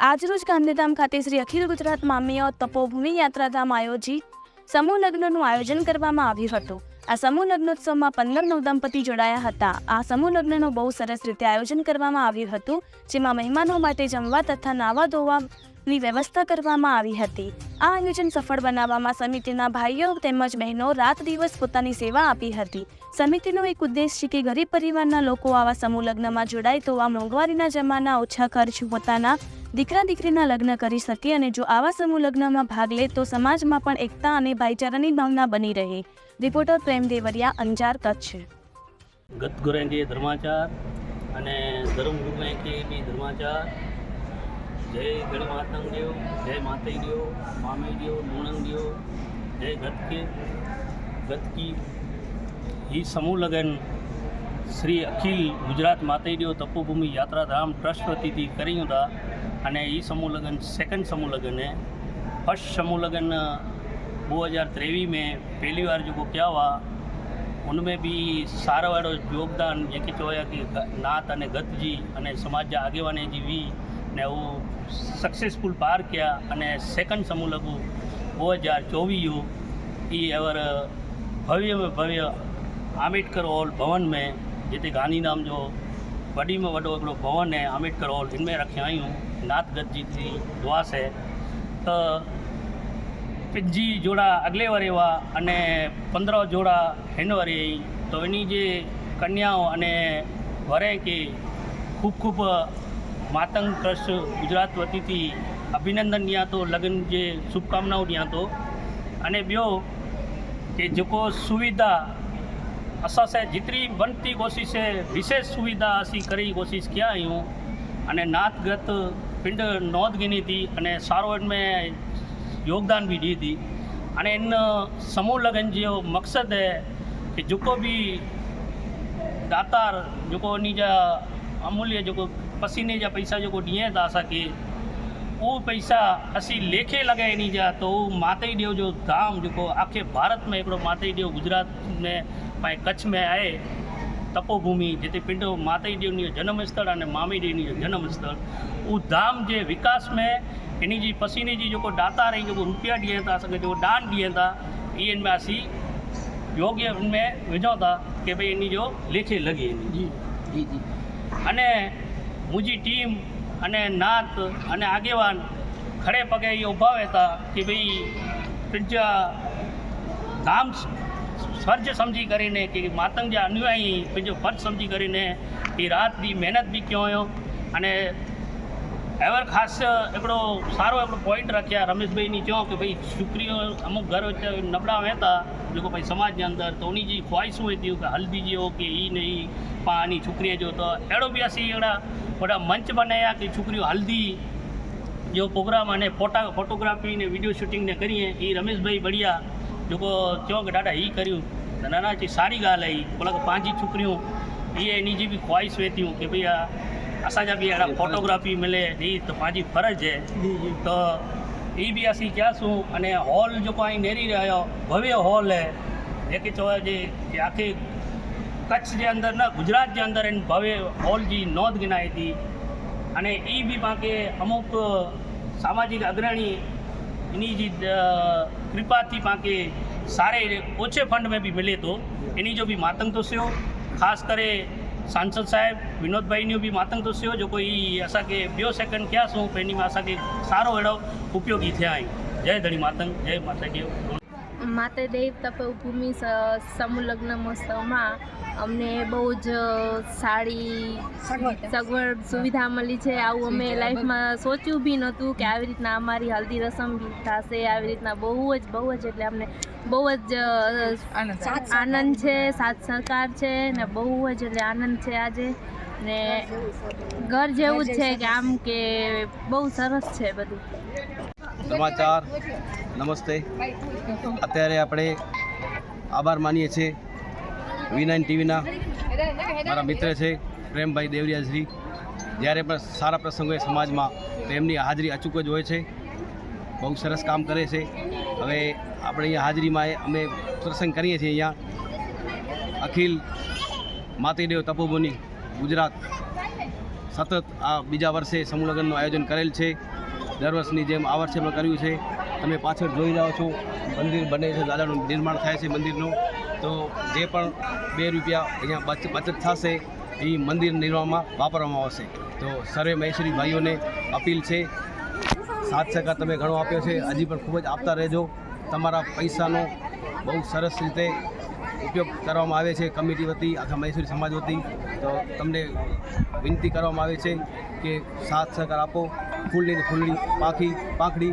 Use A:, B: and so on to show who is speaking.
A: આજરોજ ગાંધીધામ ખાતે શ્રી અખિલ ગુજરાત મામીઓ તપોભૂમિ યાત્રાધામ આયોજિત સમૂહ લગ્નનું આયોજન કરવામાં આવ્યું હતું. આ સમૂહ લગ્નોત્સવમાં પંદર નવદંપતિ જોડાયા હતા. આ સમૂહ લગ્નનું બહુ સરસ રીતે આયોજન કરવામાં આવ્યું હતું, જેમાં મહેમાનો માટે જમવા તથા નાવા ધોવાની વ્યવસ્થા કરવામાં આવી હતી. આ આયોજન સફળ બનાવવામાં સમિતિના ભાઈઓ તેમજ બહેનો રાત દિવસ પોતાની સેવા આપી હતી. સમિતિનો એક ઉદ્દેશ છે કે ગરીબ પરિવારના લોકો આવા સમૂહ લગ્નમાં જોડાય તો આ મોંઘવારીના જમાના ઓછા ખર્ચ, પોતાના દીકરા દીકરીના લગ્ન કરી શકે અને જો આવા સમૂહ લગ્નમાં ભાગ લે તો સમાજમાં પણ એકતા અને ભાઈચારાની ભાવના બની રહે. રિપોર્ટર પ્રેમ દેવરિયા, અંજાર કચ્છ.
B: ગતગુરેંગે ધર્માચાર અને ધર્મ બી ધર્માચાર. જય ગણ માતંગ દેવ જય માતઈ દેવ મામી દેવ લુણંગ દેવ જય ગતકે ગતકી ઈ સમૂહ લગન શ્રી અખિલ ગુજરાત માતઈ દેવ તપોભૂમિ યાત્રાધામ ટ્રસ્ટ વતીથી કર્યું હતા અને એ સમૂહ લગ્ન સેકન્ડ સમૂહ લગ્ન હે ફર્स्ट समूह लगन दो हज़ार तेवीह में पहली बार जो किया हुआ उनमें बि सारो अहिड़ो योगदान जेके चयो आहे की नात अने गत जी अने समाज जा आगेवाने जी हुई ने उहो सक्सेसफुल पार कया अने सेकंड समूह लॻो ॿ हज़ार चोवीह ई अवर भव्य में भव्य आम्बेडकर हॉल भवन में जिते गांधीधाम जो वॾी में वॾो हिकिड़ो भवन है आम्बेडकर हॉल हिन में रखिया आहियूं नाथ गत जी थी दुआ से त पंजी जोड़ा अॻिले वारे हुआ अने पंद्रहं जोड़ा हिन वारे आई તો એની જે કન્યાઓ અને વરે કે ખૂબ ખૂબ માતંગ ટ્રસ્ટ ગુજરાત વતીથી અભિનંદન ॾियां थो लॻन जे शुभकामनाऊं ॾियां थो अने ॿियो कि जेको सुविधा असां सां जेतिरी बनती कोशिशि आहे विशेष सुविधा असीं करे जी कोशिशि कया आहियूं अने नातगत पिंड नौदगिनी थी अने सारो हिन में योगदान बि ॾिए थी हाणे इन समूह लगन जो मक़सदु है कि जेको बि दातार जेको उन जा अमूल्य जेको पसीने जा पैसा जेको ॾिए था असांखे वो पैसा असी लेखे लॻाए नी जा त हू माता देव जो धाम जेको आखे भारत में हिकिड़ो माताई देव गुजरात में पाए कच्छ में आहे તપોભૂમિ જે તે પિંડો માતાજીદેવની જન્મસ્થળ અને મામીદેવની स्थल ઉ धाम જે विकास में એની जी पसीने जी જેको डाता रही जेको रुपया ॾियनि था असांखे जेको दान ॾियनि था इन्हनि में असीं योग्य उनमें विझूं था की भई इन जो लेखे लॻे
C: जी जी जी
B: अने मुंहिंजी टीम અને નાત અને આગેવાન ખડે પગે એ ઊભા હતા કે ભાઈ ત્રીજા ધામ ફર્જ સમજી કરીને કે માતંગ જે અનુયાયી બીજો ફર્જ સમજી કરીને એ રાત દી મહેનત બી કયો અને એવર ખાસ આપણો સારો આપણો પોઈન્ટ રાખ્યા રમેશભાઈની કહો કે ભાઈ છોકરીઓ અમુક ઘર નબળા હતા લોકો ભાઈ સમાજની અંદર તો એની જે ખ્વાઈશ હોય હતી? કે હલ્દી હો કે એ નહીં પાણી છોકરીએ જો તો એડો બ્યાસી એડા બધા મંચ બનાવ્યા કે છોકરીઓ હલ્દી જેવો પ્રોગ્રામ અને ફોટા ફોટોગ્રાફી ને વીડિયો શૂટિંગને કરીએ, એ રમેશભાઈ બળિયા લોકો કહો કે દાદા એ કર્યું. નાના જે સારી ગાલ આવી બોલા પાંચી છોકરીઓ એ એની જે બી ખ્વાઈશ વહેતી કે ભાઈ આ असांजा बि अहिड़ा फोटोग्राफी मिले जी त पंहिंजी फ़र्ज़ आहे त हीअ बि असीं कयासीं अने हॉल जेको आहीं नेरी रहियो भव्य हॉल आहे जेके चवाइजे की आख़िर कच्छ जे अंदरि न गुजरात जे अंदरि हिन भव्य हॉल जी नौद गिनाए थी अने हीअ बि मूंखे अमुक सामाजिक अग्रणी इन जी कृपा थी मूंखे सारे ओछे फंड में बि मिले थो इन जो बि मातंग थो थियो ख़ासि करे सांसद साहिब विनोद भाई ने बि मातंग थो थियो जेको ई असांखे ॿियो सेकंड कयासीं पंहिंजी में असांखे सारो अहिड़ो उपयोगी थिया आहियूं जय धणी मातंग जय माता देव
D: માતે દેવ તપભૂમિ સ- સમૂહ મહોત્સવમાં અમને બહુ જ સારી સગવડ. સુવિધા મળી છે. આવું અમે લાઈફમાં સોચ્યું બી નહોતું કે આવી રીતના અમારી હલ્દી રસમ થશે. આવી રીતના બહુ જ બહુ જ એટલે અમને બહુ જ આનંદ છે. સાથ સહકાર છે ને બહુ જ એટલે આનંદ છે આજે. ને ઘર જેવું જ છે કે આમ કે બહુ સરસ છે બધું.
C: સમાચાર નમસ્તે. અત્યારે આપણે આભાર માનીએ છીએ વી નાઇન ટીવીના મારા મિત્ર છે, પ્રેમભાઈ દેવરિયાશ્રી જ્યારે પણ સારા પ્રસંગોએ સમાજમાં તેમની હાજરી અચૂક જ હોય છે. બહુ સરસ કામ કરે છે. હવે આપણે અહીંયા હાજરીમાં અમે પ્રસંગ કરીએ છીએ અહીંયા. અખિલ માતૃદેવ તપોભૂમિ ગુજરાત. સતત આ બીજા વર્ષે સમૂહ લગ્નનું આયોજન કરેલ છે. દર વર્ષની જેમ આ વર્ષે પણ કર્યું છે. તમે પાછળ જોઈ રહ્યા છો, મંદિર બને છે, દાદાનું નિર્માણ થાય છે મંદિરનું. તો જે પણ બે રૂપિયા અહીંયા બચ બચત થશે, એ મંદિર નિર્માણમાં વાપરવામાં આવશે. તો સર્વે મહેશ્વરી ભાઈઓને અપીલ છે, સાથ સહકાર તમે ઘણો આપ્યો છે, હજી પણ ખૂબ જ આપતા રહેજો. તમારા પૈસાનો બહુ સરસ રીતે ઉપયોગ કરવામાં આવે છે, કમિટી વતી આખા મહેસૂરી સમાજ વતી. તો તમને વિનંતી કરવામાં આવે છે કે સાથ સહકાર આપો ફૂલની ફૂલડી પાખી પાંખડી